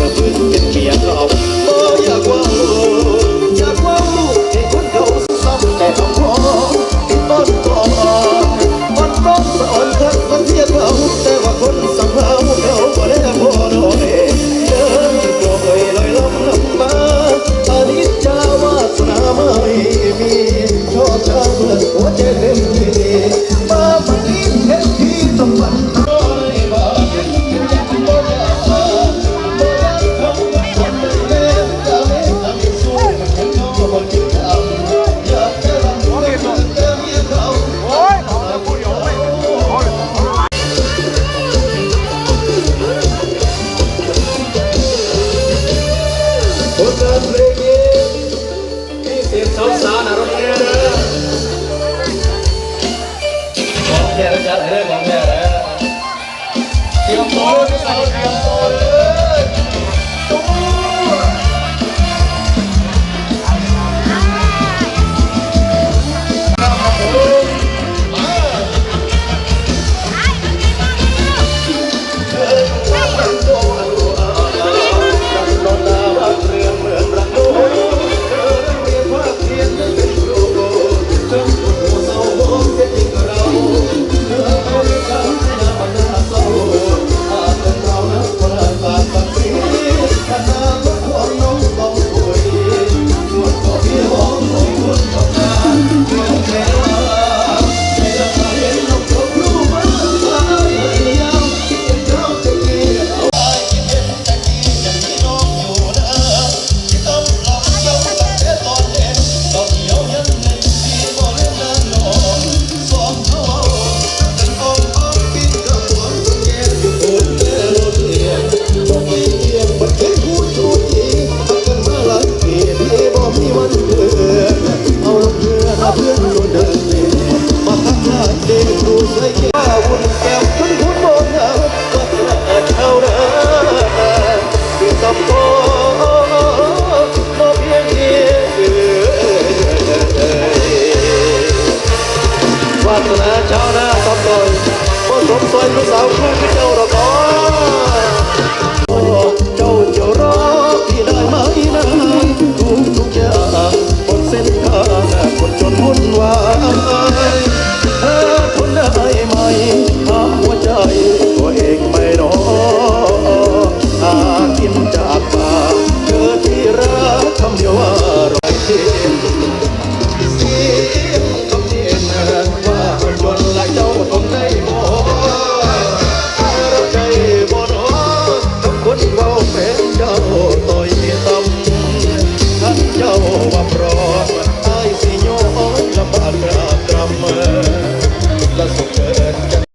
ระพือเป็นเกียร์าอยากว่าอยากว่าลูกให้คนเขาซ้ำแต่คำพ้องต้นก่อนมันต้องสะอ่อนทักมันเทียบแต่ว่าคนสังเราเขาบ่ได้พอหน่อยเดินกลอยลอยลลำมาอานิจจาวาสนาไม่มีชอบชาเพื่อหัวใจ Selain.